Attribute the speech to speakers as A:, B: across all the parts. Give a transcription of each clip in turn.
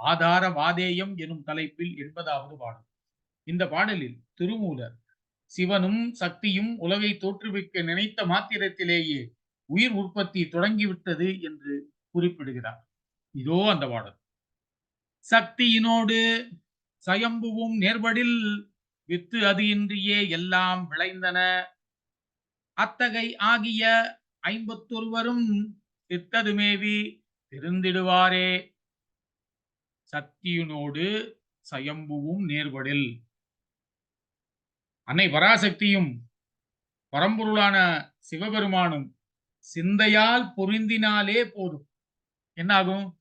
A: ஆதார வாதேயம் எனும் தலைப்பில் எண்பதாவது பாடல். இந்த பாடலில் திருமூலர் சிவனும் சக்தியும் உலகை தோற்றுவிக்க நினைத்த மாத்திரத்திலேயே உயிர் உற்பத்தி தொடங்கிவிட்டது என்று குறிப்பிடுகிறார். இதோ அந்த பாடல். சக்தியினோடு சயம்புவும் நேர்படில் வித்து அது இன்றியே எல்லாம் விளைந்தன. அத்தகை ஆகிய ஐம்பத்தொருவரும் சித்ததுமேவி திருந்திடுவாரே. சக்தியினோடு சயம்புவும் நேர்வடில் அன்னை பராசக்தியும் பரம்பொருளான சிவபெருமானும் சிந்தையால் பொருந்தினாலே போதும். என்னாகும்?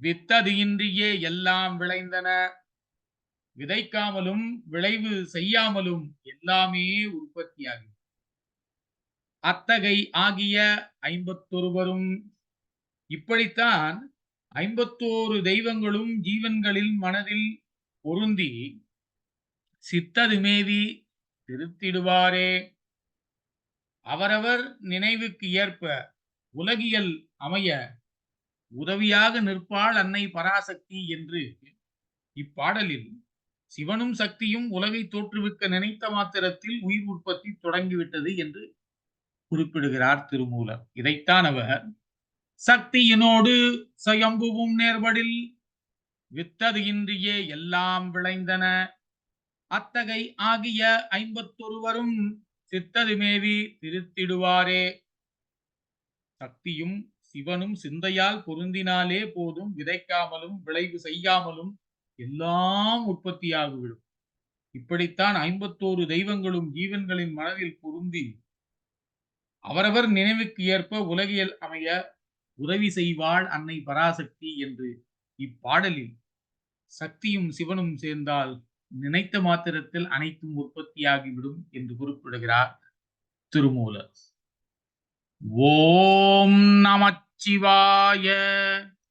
A: வித்தது இன்றியே எல்லாம் விளைந்தன. விதைக்காமலும் விளைவு செய்யாமலும் எல்லாமே உற்பத்தியாகும் அத்தகை ஆகிய ஐம்பத்தொருவரும் இப்படித்தான் ஐம்பத்தோரு தெய்வங்களும் ஜீவன்களில் மனதில் பொருந்தி சித்தது மேவி திருத்திடுவாரே. அவரவர் நினைவுக்கு ஏற்ப உலகியல் அமைய உதவியாக நிற்பாள் அன்னை பராசக்தி என்று இப்பாடலில் சிவனும் சக்தியும் உலகை தோற்றுவிக்க நினைத்த மாத்திரத்தில் உயிர் உற்பத்தி தொடங்கிவிட்டது என்று குறிப்பிடுகிறார் திருமூலர். இதைத்தான் அவர் சக்தியினோடு சயம்புவும் நேர்வடில் வித்தது இன்றியே எல்லாம் விளைந்தன. அத்தகை ஆகிய ஐம்பத்தொருவரும் சித்தது மேவி திருத்திடுவாரே. சக்தியும் சிவனும் சிந்தையால் பொருந்தினாலே போதும் விதைக்காமலும் விளைவு செய்யாமலும் எல்லாம் உற்பத்தியாகிவிடும். இப்படித்தான் ஐம்பத்தோரு தெய்வங்களும் ஜீவன்களின் மனதில் பொருந்தி அவரவர் நினைவுக்கு ஏற்ப உலகியல் அமைய உதவி செய்வாள் அன்னை பராசக்தி என்று இப்பாடலில் சக்தியும் சிவனும் சேர்ந்தால் நினைத்த மாத்திரத்தில் அனைத்தும் உற்பத்தியாகிவிடும் என்று குறிப்பிடுகிறார் திருமூலர். ஓம் நமச்சிவாய